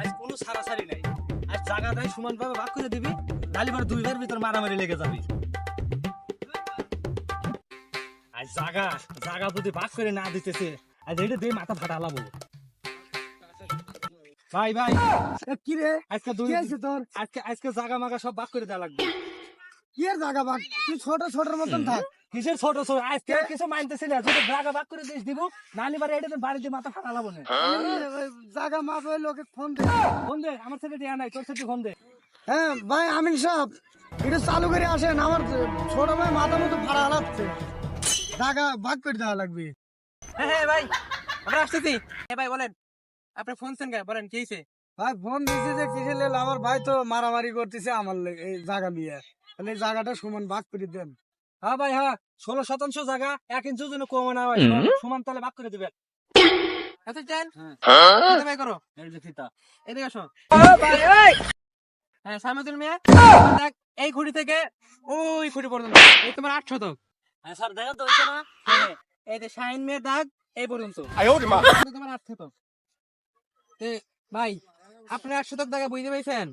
আজ কোনো সারাসারি নাই। আজ জায়গা দেয় সমান ভাবে ভাগ করে দিবি ডালিবার দুই ভাইয়ের ভিতর মারামারি লেগে যাবি। আজ জায়গা জায়গা যদি ভাগ করে না দিতেছে আজ এটা দিয়ে মাথা ফাটা লাবো ভাই ভাই কি রে? আজকে দুই তোর? আজকে আজকে জায়গা মাগা সব ভাগ করে দেওয়া লাগবে। কি এর জায়গা বাগ তুই ছোট ছোটর মতন থাক। কিসের ছোট ছোট? আজকে কিছু মানতেছি না। যদি ভাগ করে দিস দিব। নালি বাড়ি এটা বাড়িতে মাথা ফাটা লাবো না জায়গা মাপ ওই লোকে ফোন দে। ফোন দে আমার সাথে দেয়া নাই তোর সাথে ফোন দে। হ্যাঁ ভাই আমিন সাহেব এটা চালু করে আসেন। আমার ছোট ভাই মাথা মতো ভাড়া হারাচ্ছে জায়গা ভাগ করে দেওয়া লাগবে। হ্যাঁ হ্যাঁ ভাই আমরা আসতেছি। হ্যাঁ ভাই বলেন। আপনি ফোন সেন গায়ে বলেন কি হয়েছে ভাই ফোন দিয়েছে যে কিসের আমার ভাই তো মারামারি করতেছে আমার এই জায়গা নিয়ে। তাহলে জায়গাটা সমান ভাগ করে দেন। হ্যাঁ ভাই হ্যাঁ ষোলো শতাংশ জায়গা এক ইঞ্চি জন্য কম না হয় সমান তালে ভাগ করে দিবেন। হ্যাঁ। ভাই করো। এদিকে আসো। হ্যাঁ সাইমুদ্দিন মিয়া এই খুঁটি থেকে ওই খুঁটি পর্যন্ত। এই তোমার আট শতক। হ্যাঁ স্যার দেখা তো হয়েছে না হ্যাঁ, এই যে শাইন মেয়ের দাগ এই পর্যন্ত। তোমার আট শতক। ভাই আপনি আট শতক দাগে বুঝতে পেরেছেন?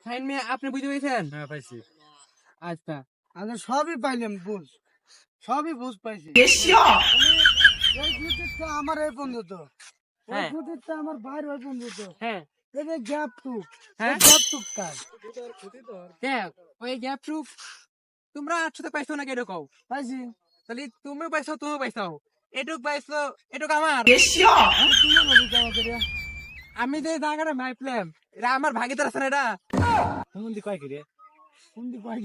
পাইছি শাইন মেয়ে আপনি বুঝতে পেরেছেন? হ্যাঁ পাইছি। আচ্ছা আমি সবই পাইলাম বুঝ সবই বুঝ পাইছি। আমার এই পর্যন্ত ওই হ্যাঁ। আমার বাইর ওই পর্যন্ত হ্যাঁ। এই গ্যাপ টুক হ্যাঁ। গ্যাপ টুক কাজ দেখ ওই গ্যাপ টুক তোমরা পাইছো নাকি এরকম? পাইছি। তাহলে তুমিও পাইছো তুমিও পাইছো। এটুক পাইছো এটুক আমার আর তোমার অভিজ্ঞতা করে আমি যে জায়গাটা মাইপলাম, এটা আমার ভাগিদার আছে না এটা? হুমন্দি কয় কি রে? কোন দিক পাই